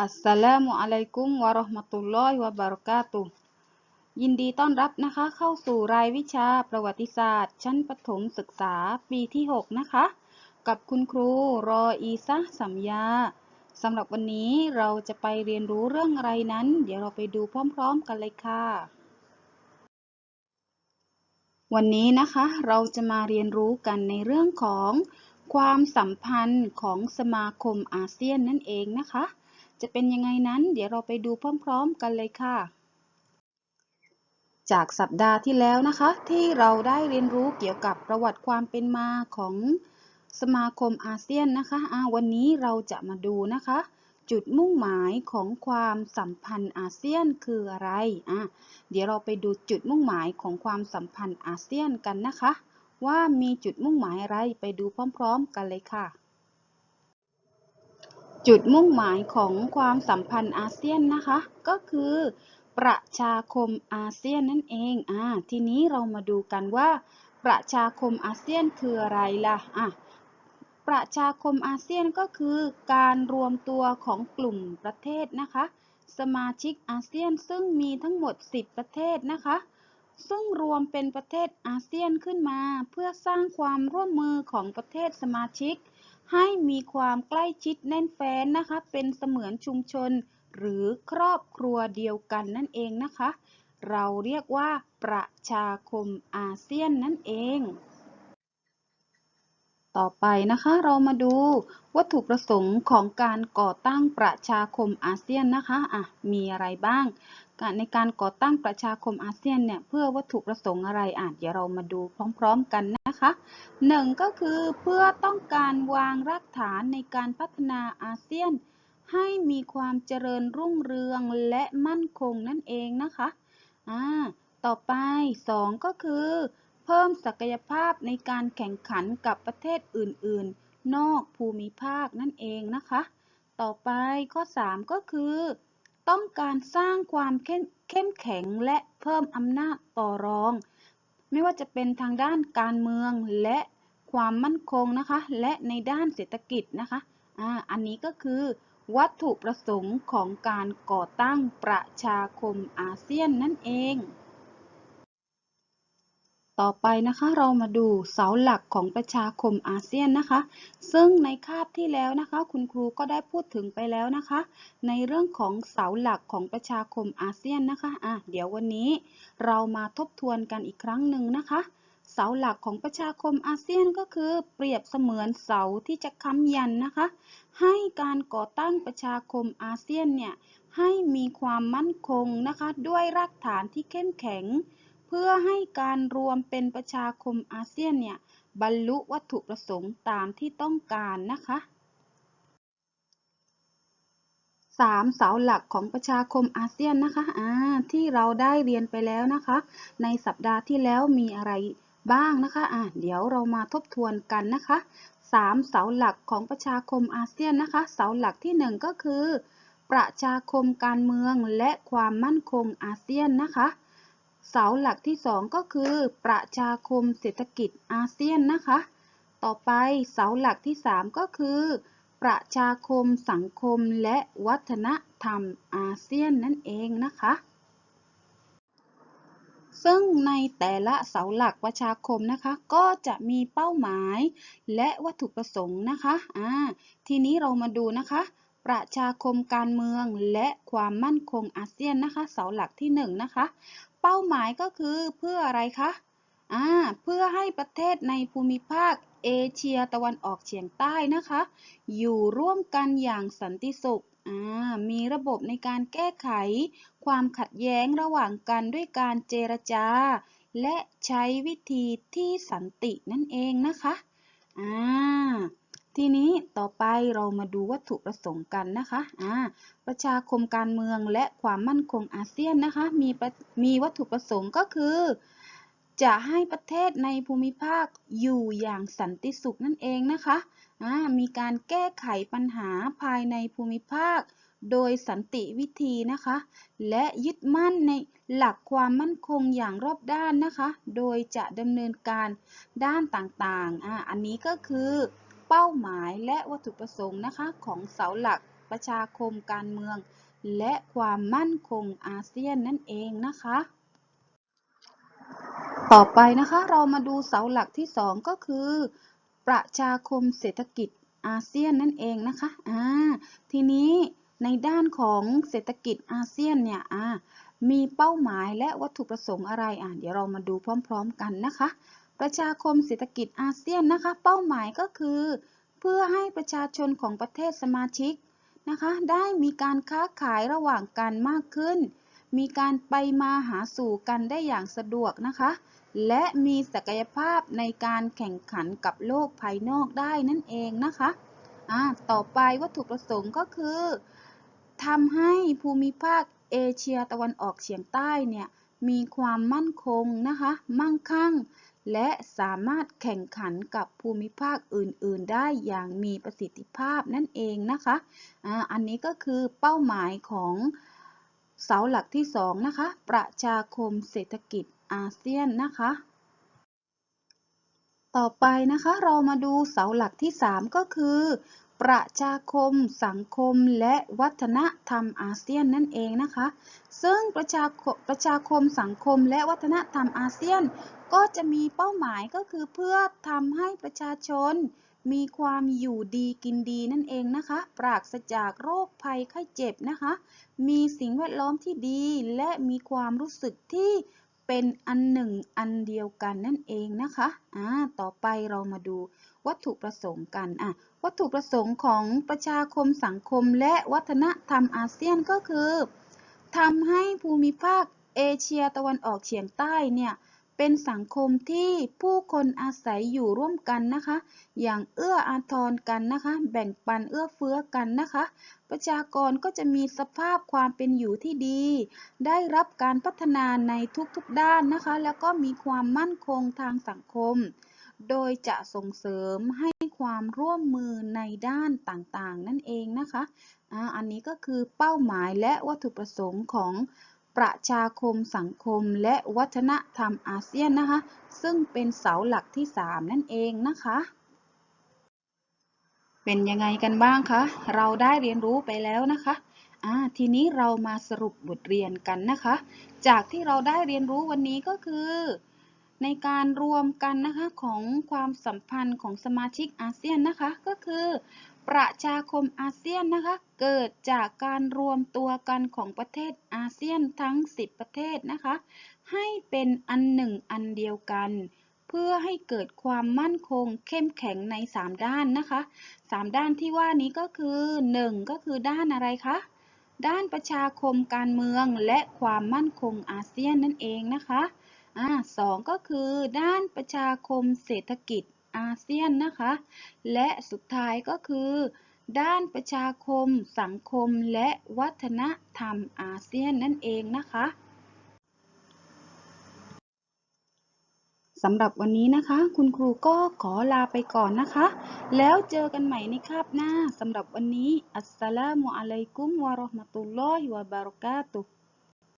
อัสสลามุอะลัยกุมวะเราะห์มะตุลลอฮิวะบะเราะกาตุฮ์ยินดีต้อนรับนะคะ เข้าสู่รายวิชาประวัติศาสตร์ ชั้นประถมศึกษาปีที่ 6 นะคะ กับคุณครูรออีซะสัมยาสำหรับวันนี้เราจะไปเรียนรู้เรื่องอะไรนั้น เดี๋ยวเราไปดูพร้อมๆกันเลยค่ะ วันนี้นะคะเราจะมาเรียนรู้กันในเรื่องของความสัมพันธ์ของสมาคมอาเซียนนั่นเองนะคะ จะเป็นยังไงนั้น เดี๋ยวเราไปดูพร้อมๆ กันเลยค่ะ จากสัปดาห์ที่แล้วนะคะ ที่เราได้เรียนรู้เกี่ยวกับประวัติความเป็นมาของสมาคมอาเซียนนะคะะวันนี้เราจะมาดูนะคะ จุดมุ่งหมายของความสัมพันธ์อาเซียนคืออะไรอะเดี๋ยวเราไปดูจุดมุ่งหมายของความสัมพันธ์อาเซียนกันนะคะ ว่ามีจุดมุ่งหมายอะไรไปดูพร้อม ๆ กันเลยค่ะ จุดมุ่งหมายของความสัมพันธ์อาเซียนนะคะ ก็คือ ประชาคมอาเซียนนั่นเองอ่าทีนี้เรามาดูกันว่า ประชาคมอาเซียนคืออะไรล่ะอะประชาคมอาเซียนก็คือการรวมตัวของกลุ่มประเทศนะคะ สมาชิกอาเซียนซึ่งมีทั้งหมด 10 ประเทศนะคะ ซึ่งรวมเป็นประเทศอาเซียนขึ้นมา เพื่อสร้างความร่วมมือของประเทศสมาชิก ให้มีความใกล้ชิดแน่นแฟ้นนะคะ เป็นเสมือนชุมชน หรือครอบครัวเดียวกันนั่นเองนะคะ เราเรียกว่า ประชาคมอาเซียนนั่นเอง ต่อไปนะคะเรามาดูวัตถุประสงค์ของการก่อตั้งประชาคมอาเซียนนะคะอะมีอะไรบ้างในการก่อตั้งประชาคมอาเซียนเนี่ยเพื่อวัตถุประสงค์อะไรอะเดี๋ยวเรามาดูพร้อม ๆ กันนะ คะหนึ่งก็คือเพื่อต้องการวางรากฐานในการพัฒนาอาเซียน ให้มีความเจริญรุ่งเรืองและมั่นคงนั่นเองนะคะอ่าต่อไปสองก็คือ เพิ่มศักยภาพในการแข่งขันกับประเทศอื่น ๆ นอกภูมิภาคนั่นเองนะคะ ต่อไปข้อ 3 ก็คือ ต้องการสร้างความเข้มแข็งและเพิ่มอำนาจต่อรอง ไม่ว่าจะเป็นทางด้านการเมืองและความมั่นคงนะคะ และในด้านเศรษฐกิจนะคะอ่าอันนี้ก็คือวัตถุประสงค์ของการก่อตั้งประชาคมอาเซียนนั่นเอง ต่อไปนะคะเรามาดูเสาหลักของประชาคมอาเซียนนะคะ ซึ่งในคาบที่แล้วนะคะ คุณครูก็ได้พูดถึงไปแล้วนะคะ ในเรื่องของเสาหลักของประชาคมอาเซียนนะคะอะเดี๋ยววันนี้เรามาทบทวนกันอีกครั้งหนึ่งนะคะ เสาหลักของประชาคมอาเซียนก็คือ เปรียบเสมือนเสาที่จะค้ำยันนะคะ ให้การก่อตั้งประชาคมอาเซียนเนี่ยให้มีความมั่นคงนะคะ ด้วยรากฐานที่เข้มแข็ง พื่อให้การรวมเป็นประชาคมอาเซียนเนี่ยบรรลุวัตถุประสงค์ตามที่ต้องการนะคะสามเสาหลักของประชาคมอาเซียนนะคะอ่าที่เราได้เรียนไปแล้วนะคะ ในสัปดาห์ที่แล้วมีอะไรบ้างนะคะอ่าเดี๋ยวเรามาทบทวนกันนะคะสามเสาหลักของประชาคมอาเซียนนะคะ เสาหลักที่หนึ่งก็คือ ประชาคมการเมืองและความมั่นคงอาเซียนนะคะ เสาหลักที่สองก็คือ ประชาคมเศรษฐกิจอาเซียนนะคะ ต่อไปเสาหลักที่สามก็คือ ประชาคมสังคมและวัฒนธรรมอาเซียนนั่นเองนะคะ ซึ่งในแต่ละเสาหลักประชาคมนะคะ ก็จะมีเป้าหมายและวัตถุประสงค์นะคะอ่าทีนี้เรามาดูนะคะ ประชาคมการเมืองและความมั่นคงอาเซียนนะคะ เสาหลักที่1นนะคะ เป้าหมายก็คือเพื่ออะไรคะอ่าเพื่อให้ประเทศในภูมิภาคเอเชียตะวันออกเฉียงใต้นะคะ อยู่ร่วมกันอย่างสันติสุขอ่ามีระบบในการแก้ไข ความขัดแย้งระหว่างกันด้วยการเจรจา และใช้วิธีที่สันตินั่นเองนะคะ อ่า ทีนี้ต่อไปเรามาดูวัตถุประสงค์กันนะคะอ่าประชาคมการเมืองและความมั่นคงอาเซียนนะคะ มีมีวัตถุประสงค์ก็คือ จะให้ประเทศในภูมิภาคอยู่อย่างสันติสุขนั่นเองนะคะอ่ามีการแก้ไขปัญหาภายในภูมิภาค โดยสันติวิธีนะคะ และยึดมั่นในหลักความมั่นคงอย่างรอบด้านนะคะ โดยจะดำเนินการด้านต่างๆอ่าอันนี้ก็คือ เป้าหมายและวัตถุประสงค์นะคะของเสาหลักประชาคมการเมือง และความมั่นคงอาเซียนนั่นเองนะคะ ต่อไปนะคะเรามาดูเสาหลักที่ 2 ก็คือ ประชาคมเศรษฐกิจอาเซียนนั่นเองนะคะอ่าทีนี้ในด้านของเศรษฐกิจอาเซียนเนี่ยอ่ามีเป้าหมายและวัตถุประสงค์อะไรอ่าเดี๋ยวเรามาดูพร้อม ๆ กันนะคะ ประชาคมเศรษฐกิจอาเซียนนะคะ เป้าหมายก็คือ เพื่อให้ประชาชนของประเทศสมาชิกนะคะ ได้มีการค้าขายระหว่างกันมากขึ้น มีการไปมาหาสู่กันได้อย่างสะดวกนะคะ และมีศักยภาพในการแข่งขันกับโลกภายนอกได้นั่นเองนะคะอ่าต่อไปวัตถุประสงค์ก็คือทำให้ภูมิภาคเอเชียตะวันออกเฉียงใต้เนี่ยมีความมั่นคงนะคะ มั่งคั่ง และสามารถแข่งขันกับภูมิภาคอื่น ๆ ได้อย่างมีประสิทธิภาพนั่นเองนะคะอันนี้ก็คือเป้าหมายของเสาหลักที่สองนะคะ ประชาคมเศรษฐกิจอาเซียนนะคะ ต่อไปนะคะเรามาดูเสาหลักที่ 3 ก็คือ ประชาคม สังคม และวัฒนธรรมอาเซียนนั่นเองนะคะ ซึ่งประชาคมประชาคมสังคม และวัฒนธรรมอาเซียน ก็จะมีเป้าหมายก็คือเพื่อทำให้ประชาชน มีความอยู่ดีกินดีนั่นเองนะคะ ปราศจากโรคภัยไข้เจ็บนะคะ มีสิ่งแวดล้อมที่ดีและมีความรู้สึกที่เป็นอันหนึ่งอันเดียวกันนั่นเองนะคะ อ่า ต่อไปเรามาดู วัตถุประสงค์กันอะวัตถุประสงค์ของประชาคมสังคมและวัฒนธรรมอาเซียนก็คือทำให้ภูมิภาคเอเชียตะวันออกเฉียงใต้เนี่ยเป็นสังคมที่ผู้คนอาศัยอยู่ร่วมกันนะคะ อย่างเอื้ออาทรกันนะคะ แบ่งปันเอื้อเฟื้อกันนะคะ ประชากรก็จะมีสภาพความเป็นอยู่ที่ดี ได้รับการพัฒนาในทุกๆด้านนะคะ แล้วก็มีความมั่นคงทางสังคม โดยจะส่งเสริมให้ความร่วมมือในด้านต่างๆ นั่นเองนะคะอ่าอันนี้ก็คือเป้าหมายและวัตถุประสงค์ของประชาคมสังคมและวัฒนธรรมอาเซียนนะคะ ซึ่งเป็นเสาหลักที่ 3 นั่นเองนะคะ เป็นยังไงกันบ้างคะ เราได้เรียนรู้ไปแล้วนะคะอ่าทีนี้เรามาสรุปบทเรียนกันนะคะ จากที่เราได้เรียนรู้วันนี้ก็คือ ในการรวมกันนะคะของความสัมพันธ์ของสมาชิกอาเซียนนะคะ ก็คือ ประชาคมอาเซียนนะคะ เกิดจากการรวมตัวกันของประเทศอาเซียนทั้ง 10 ประเทศนะคะ ให้เป็นอันหนึ่งอันเดียวกัน เพื่อให้เกิดความมั่นคงเข้มแข็งใน 3 ด้านนะคะ 3 ด้านที่ว่านี้ก็คือ 1 ก็คือด้านอะไรคะด้านประชาคมการเมืองและความมั่นคงอาเซียนนั่นเองนะคะ อ่าสองก็คือด้านประชาคมเศรษฐกิจอาเซียนนะคะ และสุดท้ายก็คือ ด้านประชาคม สังคมและวัฒนธรรมอาเซียนนั่นเองนะคะสำหรับวันนี้นะคะ คุณครูก็ขอลาไปก่อนนะคะ แล้วเจอกันใหม่ในคาบหน้าสำหรับวันนี้ อัสสลามุอะลัยกุมวะราะห์มะตุลลอฮิวะบะเราะกาตุฮ์